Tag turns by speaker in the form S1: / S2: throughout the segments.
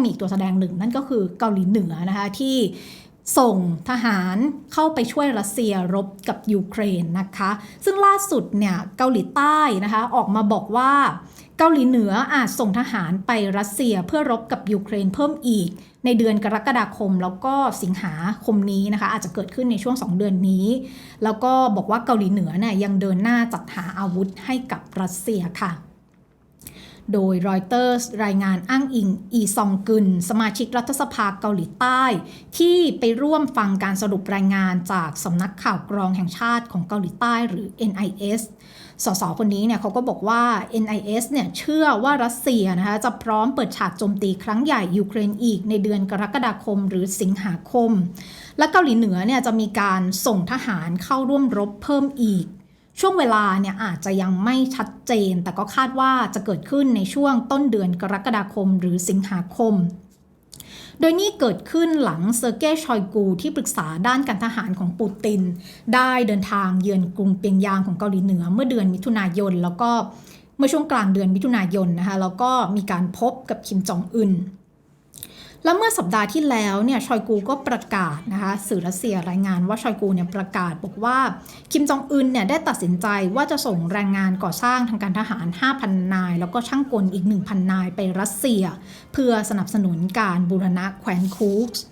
S1: องมีอีกตัวแสดงหนึ่ง นั่นก็คือเกาหลีเหนือนะคะที่ส่งทหารเข้าไปช่วยรัสเซียรบกับยูเครนนะคะ ซึ่งล่าสุดเนี่ยเกาหลีใต้นะคะออกมาบอกว่าเกาหลีเหนืออาจส่งทหารไปรัสเซียเพื่อรบกับยูเครนเพิ่มอีก ในเดือนกรกฎาคมแล้วก็สิงหาคมนี้นะคะ อาจจะเกิดขึ้นในช่วง 2 เดือนนี้ แล้วก็บอกว่าเกาหลีเหนือเนี่ยยังเดินหน้าจัดหาอาวุธให้กับรัสเซียค่ะ โดยรอยเตอร์สรายงานอ้างอิงอีซองกึน สมาชิกรัฐสภาเกาหลีใต้ ที่ไปร่วมฟังการสรุปรายงานจากสำนักข่าวกรองแห่งชาติของเกาหลีใต้หรือ NIS สสคนนี้เนี่ยเขาก็บอกว่า NIS เนี่ยเชื่อว่ารัสเซียนะคะจะพร้อมเปิดฉากโจมตีครั้งใหญ่ยูเครนอีกในเดือนกรกฎาคมหรือสิงหาคม และเกาหลีเหนือเนี่ยจะมีการส่งทหารเข้าร่วมรบเพิ่มอีก ช่วงเวลาเนี่ยอาจจะยังไม่ชัดเจน แต่ก็คาดว่าจะเกิดขึ้นในช่วงต้นเดือนกรกฎาคม หรือสิงหาคม โดยนี่เกิดขึ้นหลังเซอร์เกย์ชอยกู ที่ปรึกษาด้านการทหารของปูติน ได้เดินทางเยือนกรุงเปียงยางของเกาหลีเหนือเมื่อเดือนมิถุนายน แล้วก็เมื่อช่วงกลางเดือนมิถุนายนนะคะแล้วก็มีการพบกับคิมจองอึน แล้วเมื่อสัปดาห์ที่แล้วเนี่ยชอยกูก็ประกาศนะคะสื่อรัสเซียรายงานว่าชอยกูเนี่ยประกาศบอกว่าคิมจองอึนเนี่ยได้ตัดสินใจว่าจะส่งแรงงานก่อสร้างทางการทหาร 5,000 นาย แล้วก็ช่างกลอีก 1,000 นายไปรัสเซีย เพื่อสนับสนุนการบูรณะแคว้นคูกส์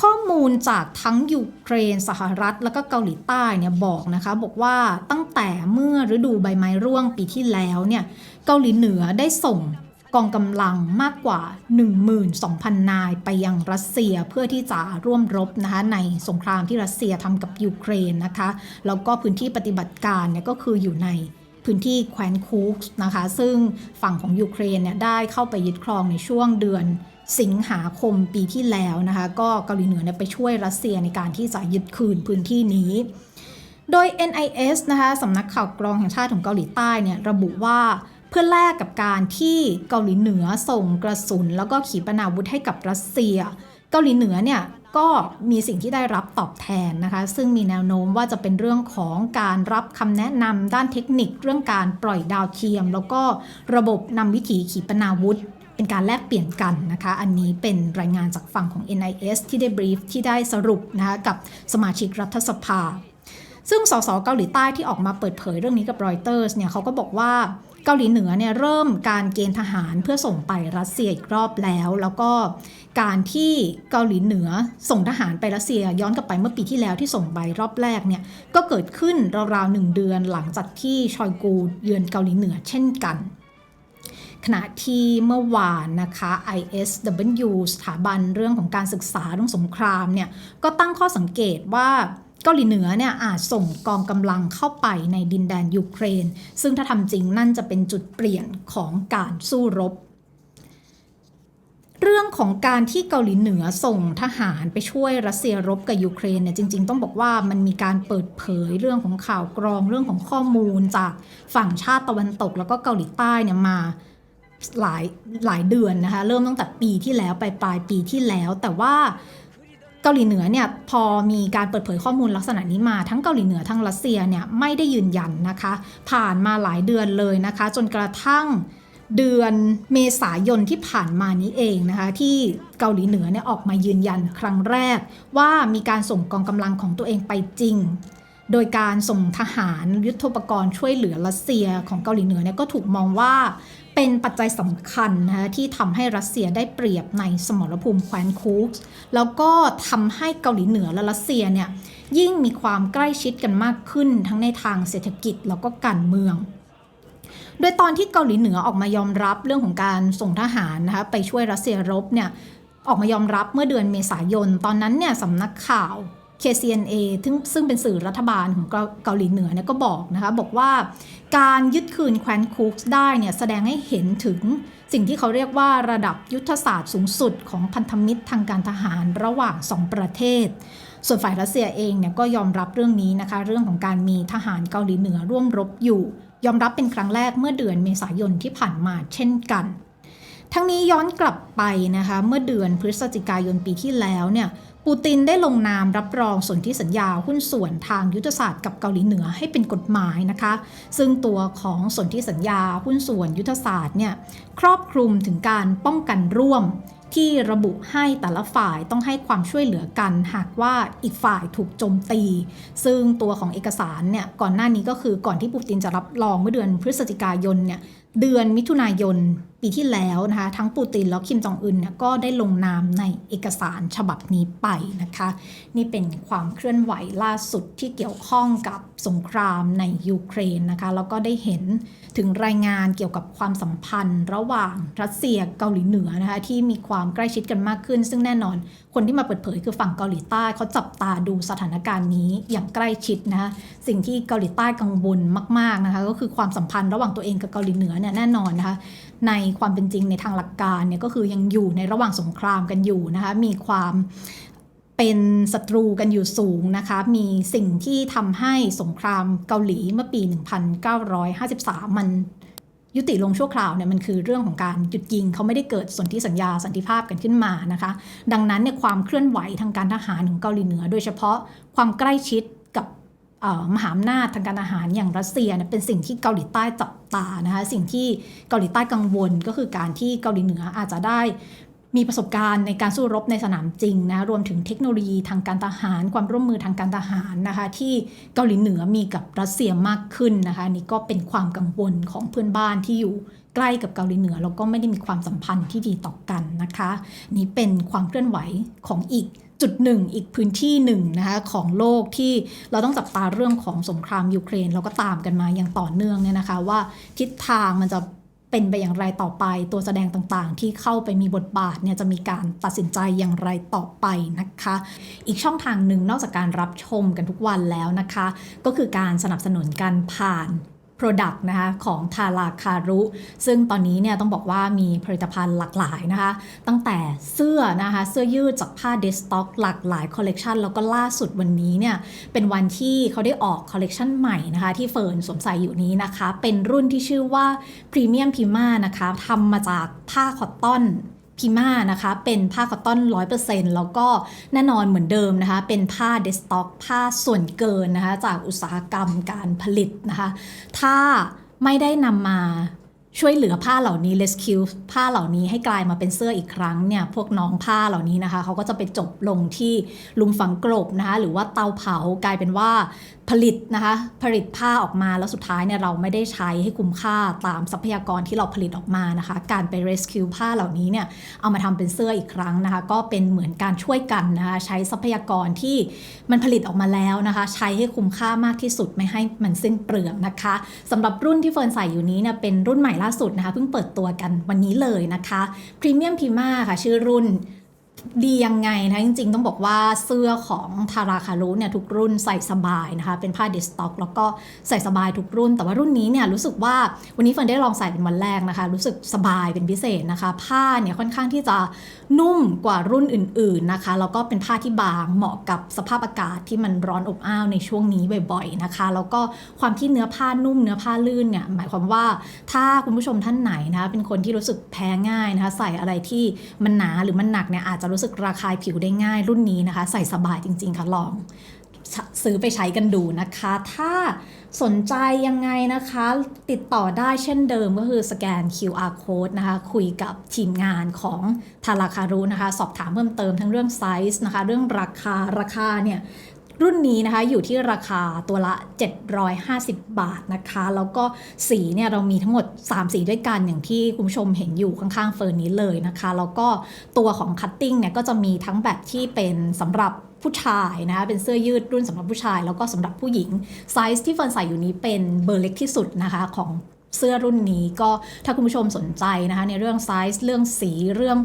S1: ข้อมูลจากทั้งยูเครน สหรัฐ แล้วก็เกาหลีใต้เนี่ยบอกนะคะ บอกว่าตั้งแต่เมื่อฤดูใบไม้ร่วงปีที่แล้วเนี่ยเกาหลีเหนือได้ส่ง กองกำลังมากกว่า 12,000 นายไปยังรัสเซียเพื่อที่จะร่วมรบนะคะในสงครามที่รัสเซียทำกับยูเครนนะคะแล้วก็พื้นที่ปฏิบัติการเนี่ยก็คืออยู่ในพื้นที่แคว้นคูกส์นะคะ ซึ่งฝั่งของยูเครนเนี่ยได้เข้าไปยึดครองในช่วงเดือนสิงหาคมปีที่แล้วนะคะ ก็เกาหลีเหนือเนี่ยไปช่วยรัสเซียในการที่จะยึดคืนพื้นที่นี้ โดย NIS นะคะสำนักข่าวกรองแห่งชาติของเกาหลีใต้เนี่ยระบุว่า พื่อแลกกับการที่เกาหลีเหนือส่งกระสุน แล้วก็ขีปนาวุธให้กับรัสเซีย เกาหลีเหนือเนี่ยก็มีสิ่งที่ได้รับตอบแทนนะคะ ซึ่งมีแนวโน้มว่าจะเป็นเรื่องของการรับคำแนะนำด้านเทคนิคเรื่องการปล่อยดาวเทียม แล้วก็ระบบนำวิถีขีปนาวุธ เป็นการแลกเปลี่ยนกันนะคะ อันนี้เป็นรายงานจากฝั่งของ NIS ที่ได้บรีฟที่ได้สรุปนะคะกับสมาชิกรัฐสภา ซึ่งสสเกาหลีใต้ที่ออกมาเปิดเผยเรื่องนี้กับรอยเตอร์สเนี่ยเขาก็บอกว่า เกาหลีเหนือเนี่ยเริ่มการเกณฑ์ทหารเพื่อส่งไปรัสเซียอีกรอบแล้ว แล้วก็การที่เกาหลีเหนือส่งทหารไปรัสเซียย้อนกลับไปเมื่อปีที่แล้วที่ส่งไปรอบแรกเนี่ยก็เกิดขึ้นราวๆหนึ่งเดือนหลังจากที่ชอยกูเยือนเกาหลีเหนือเช่นกันขณะที่เมื่อวานนะคะ ISW สถาบันเรื่องของการศึกษาเรื่องสงครามเนี่ยก็ตั้งข้อสังเกตว่า เกาหลีเหนือเนี่ยอาจส่งกองกำลังเข้าไปในดินแดนยูเครน ซึ่งถ้าทำจริงนั่นจะเป็นจุดเปลี่ยนของการสู้รบ เรื่องของการที่เกาหลีเหนือส่งทหารไปช่วยรัสเซียรบกับยูเครนเนี่ยจริง ๆ ต้องบอกว่ามันมีการเปิดเผยเรื่องของข่าวกรองเรื่องของข้อมูลจากฝั่งชาติตะวันตก แล้วก็เกาหลีใต้เนี่ยมาหลายหลายเดือนนะคะเริ่มตั้งแต่ปีที่แล้วไปปลายปีที่แล้วแต่ว่า เกาหลีเหนือเนี่ยพอมีการเปิดเผยข้อมูลลักษณะนี้มาทั้งเกาหลีเหนือทั้งรัสเซียเนี่ยไม่ได้ยืนยันนะคะ ผ่านมาหลายเดือนเลยนะคะ จนกระทั่งเดือนเมษายนที่ผ่านมานี้เองนะคะ ที่เกาหลีเหนือเนี่ยออกมายืนยันครั้งแรก ว่ามีการส่งกองกำลังของตัวเองไปจริง โดยการส่งทหารยุทโธปกรณ์ช่วยเหลือรัสเซียของเกาหลีเหนือเนี่ยก็ถูกมองว่าเป็นปัจจัยสำคัญนะคะที่ทำให้รัสเซียได้เปรียบในสมรภูมิแคว้นคูกส์แล้วก็ทำให้เกาหลีเหนือและรัสเซียเนี่ยยิ่งมีความใกล้ชิดกันมากขึ้นทั้งในทางเศรษฐกิจแล้วก็การเมือง โดยตอนที่เกาหลีเหนือออกมายอมรับเรื่องของการส่งทหารนะคะไปช่วยรัสเซียรบเนี่ยออกมายอมรับเมื่อเดือนเมษายน ตอนนั้นเนี่ยสำนักข่าว KCNA ซึ่งซึ่งเป็นสื่อรัฐบาลของเกาหลีเหนือเนี่ยก็บอกนะคะบอกว่าการยึดคืนแคว้นคูกได้เนี่ยแสดงให้เห็นถึงสิ่งที่เขาเรียกว่าระดับยุทธศาสตร์สูงสุดของพันธมิตรทางการทหารระหว่าง 2 ประเทศ ส่วนฝ่ายรัสเซียเองเนี่ยก็ยอมรับเรื่องนี้นะคะเรื่องของการมีทหารเกาหลีเหนือร่วมรบอยู่ ยอมรับเป็นครั้งแรกเมื่อเดือนเมษายนที่ผ่านมาเช่นกัน ทั้งนี้ย้อนกลับไปนะคะเมื่อเดือนพฤศจิกายนปีที่แล้วเนี่ย ปูตินได้ลงนามรับรองสนธิสัญญาหุ้นส่วนทางยุทธศาสตร์กับเกาหลีเหนือให้เป็นกฎหมายนะคะ ซึ่งตัวของสนธิสัญญาหุ้นส่วนยุทธศาสตร์เนี่ยครอบคลุมถึงการป้องกันร่วมที่ระบุให้แต่ละฝ่ายต้องให้ความช่วยเหลือกัน หากว่าอีกฝ่ายถูกโจมตี ซึ่งตัวของเอกสารเนี่ยก่อนหน้านี้ก็คือก่อนที่ปูตินจะรับรองเมื่อเดือนพฤศจิกายนเนี่ย เดือนมิถุนายนปีที่แล้วนะคะทั้งปูตินแล้วคิมจองอึนเนี่ยก็ได้ลงนามในเอกสารฉบับนี้ไปนะคะ นี่เป็นความเคลื่อนไหวล่าสุดที่เกี่ยวข้องกับสงครามในยูเครนนะคะแล้วก็ได้เห็นถึงรายงานเกี่ยวกับความสัมพันธ์ ระหว่างรัสเซียเกาหลีเหนือนะคะที่มีความใกล้ชิดกันมากขึ้น ซึ่งแน่นอนคนที่มาเปิดเผยคือฝั่งเกาหลีใต้เขาจับตาดูสถานการณ์นี้อย่างใกล้ชิดนะคะสิ่งที่เกาหลีใต้กังวลมากๆนะคะก็คือความสัมพันธ์ระหว่างตัวเองกับเกาหลีเหนือเนี่ยแน่นอนนะคะในความเป็นจริงในทางหลักการเนี่ยก็คือยังอยู่ในระหว่างสงครามกันอยู่นะคะมีความเป็นศัตรูกันอยู่สูงนะคะ มีสิ่งที่ทำให้สงครามเกาหลีเมื่อปี 1953 มันยุติลงชั่วคราวเนี่ยมันคือเรื่องของการหยุดยิงเขาไม่ได้เกิดสนธิสัญญาสันติภาพกันขึ้นมานะคะ ดังนั้นเนี่ยความเคลื่อนไหวทางการทหารของเกาหลีเหนือ โดยเฉพาะความใกล้ชิด มหาอำนาจทางการอาหารอย่างรัสเซียเป็นสิ่งที่เกาหลีใต้จับตานะคะสิ่งที่เกาหลีใต้กังวลก็คือการที่เกาหลีเหนืออาจจะได้มีประสบการณ์ในการสู้รบในสนามจริงนะรวมถึงเทคโนโลยีทางการทหาร ความร่วมมือทางการทหารนะคะที่เกาหลีเหนือมีกับรัสเซียมากขึ้นนะคะนี่ก็เป็นความกังวลของเพื่อนบ้านที่อยู่ใกล้กับเกาหลีเหนือแล้วก็ไม่ได้มีความสัมพันธ์ที่ดีต่อกันนะคะ นี่เป็นความเคลื่อนไหวของอีก จุดหนึ่งอีกพื้นที่หนึ่งนะคะของโลกที่เราต้องจับตาเรื่องของสงครามยูเครน เราก็ตามกันมาอย่างต่อเนื่องเนี่ยนะคะ ว่าทิศทางมันจะเป็นไปอย่างไรต่อไป ตัวแสดงต่างๆ ที่เข้าไปมีบทบาทเนี่ยจะมีการตัดสินใจอย่างไรต่อไปนะคะ อีกช่องทางหนึ่งนอกจากการรับชมกันทุกวันแล้วนะคะ ก็คือการสนับสนุนการผ่าน Product นะคะของทาราคารุ ซึ่งตอนนี้เนี่ยต้องบอกว่ามีผลิตภัณฑ์หลากหลายนะคะ ตั้งแต่เสื้อนะคะเสื้อยืดจากผ้าเดสต็อกหลากหลายคอลเลกชันแล้วก็ล่าสุดวันนี้เนี่ยเป็นวันที่เขาได้ออกคอลเลกชันใหม่นะคะที่เฟิร์นสวมใส่อยู่นี้นะคะ เป็นรุ่นที่ชื่อว่าพรีเมียมพิม่านะคะทำมาจากผ้าคอตตอน พิม่านะคะเป็นผ้าคอตตอน 100%แล้วก็แน่นอนเหมือนเดิมนะคะ เป็นผ้าเดสต็อก ผ้าส่วนเกินนะคะ จากอุตสาหกรรมการผลิตนะคะ ถ้าไม่ได้นำมาช่วยเหลือผ้าเหล่านี้ rescue ผ้าเหล่านี้ให้กลายมาเป็นเสื้ออีกครั้งเนี่ย พวกน้องผ้าเหล่านี้นะคะ เขาก็จะไปจบลงที่ลุมฝังกลบนะคะ หรือว่าเตาเผากลายเป็นว่า ผลิตนะคะผลิตผ้าออกมาแล้วสุดท้ายเนี่ยเราไม่ได้ใช้ให้คุ้มค่าตามทรัพยากรที่เราผลิตออกมานะคะ การไป rescue ผ้าเหล่านี้เนี่ยเอามาทำเป็นเสื้ออีกครั้งนะคะ ก็เป็นเหมือนการช่วยกันนะคะใช้ทรัพยากรที่มันผลิตออกมาแล้วนะคะ ใช้ให้คุ้มค่ามากที่สุดไม่ให้มันสิ้นเปลืองนะคะสำหรับรุ่นที่เฟิร์นใส่อยู่นี้เนี่ยเป็นรุ่นใหม่ล่าสุดนะคะเพิ่งเปิดตัวกันวันนี้เลยนะคะพรีเมียมพิม่าค่ะชื่อรุ่น ดียังไงนะจริงๆ ต้องบอกว่าเสื้อของทาราคารุเนี่ยทุกรุ่นใส่สบายนะคะเป็นผ้าดิสต็อก แล้วก็ใส่สบายทุกรุ่น แต่ว่ารุ่นนี้เนี่ยรู้สึกว่าวันนี้เฟิร์นได้ลองใส่เป็นวันแรกนะคะ รู้สึกสบายเป็นพิเศษนะคะ ผ้าเนี่ยค่อนข้างที่จะนุ่มกว่ารุ่นอื่น ๆนะคะแล้วก็เป็นผ้าที่บางเหมาะกับสภาพอากาศที่มันร้อนอบอ้าวในช่วงนี้บ่อยๆนะคะแล้วก็ความที่เนื้อผ้านุ่มเนื้อผ้าลื่นเนี่ยหมายความว่าถ้าคุณผู้ชมท่านไหนนะคะเป็นคนที่รู้สึกแพ้ง่ายนะคะใส่อะไรที่มันหนาหรือมันหนักเนี่ยอาจจะจะรู้สึกระคายผิวได้ง่ายรุ่นนี้นะคะ ใส่สบายจริง ๆ ค่ะลองซื้อไปใช้กันดูนะคะ ถ้าสนใจยังไงนะคะ ติดต่อได้เช่นเดิมก็คือสแกน QR code นะคะ คุยกับทีมงานของทาราคารุนะคะ สอบถามเพิ่มเติมทั้งเรื่องไซส์นะคะ เรื่องราคาราคาเนี่ย รุ่นนี้นะคะอยู่ที่ราคาตัวละ 750 บาทนะคะ แล้วก็สีเนี่ยเรามีทั้งหมด 3 สีด้วยกันอย่างที่คุณผู้ชมเห็นอยู่ข้างๆเฟิร์นนี้เลยนะคะ แล้วก็ตัวของคัตติ้งเนี่ยก็จะมีทั้งแบบที่เป็นสำหรับผู้ชายนะคะเป็นเสื้อยืดรุ่นสำหรับผู้ชาย แล้วก็สำหรับผู้หญิงไซส์ที่เฟิร์นใส่อยู่นี้เป็นเบอร์เล็กที่สุดนะคะของเสื้อรุ่นนี้ก็ถ้าคุณผู้ชมสนใจนะคะในเรื่องไซส์เรื่องสีเรื่อง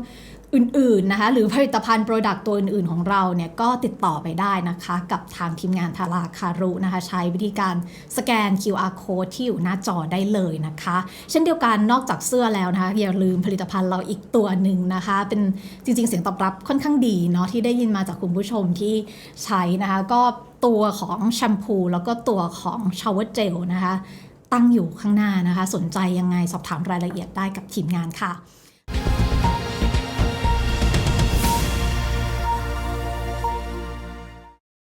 S1: อื่นๆนะคะหรือผลิตภัณฑ์โปรดักต์ตัวอื่นๆของเราเนี่ยก็ติดต่อไปได้นะคะกับทางทีมงานทาราคารุนะคะ ใช้วิธีการสแกน QR code ที่อยู่หน้าจอได้เลยนะคะ เช่นเดียวกันนอกจากเสื้อแล้วนะคะอย่าลืมผลิตภัณฑ์เราอีกตัวหนึ่งนะคะ เป็นจริงๆเสียงตอบรับค่อนข้างดีเนาะที่ได้ยินมาจากคุณผู้ชมที่ใช้นะคะ ก็ตัวของแชมพูแล้วก็ตัวของชาวเวอร์เจลนะคะตั้งอยู่ข้างหน้านะคะ สนใจยังไงสอบถามรายละเอียดได้กับทีมงานค่ะ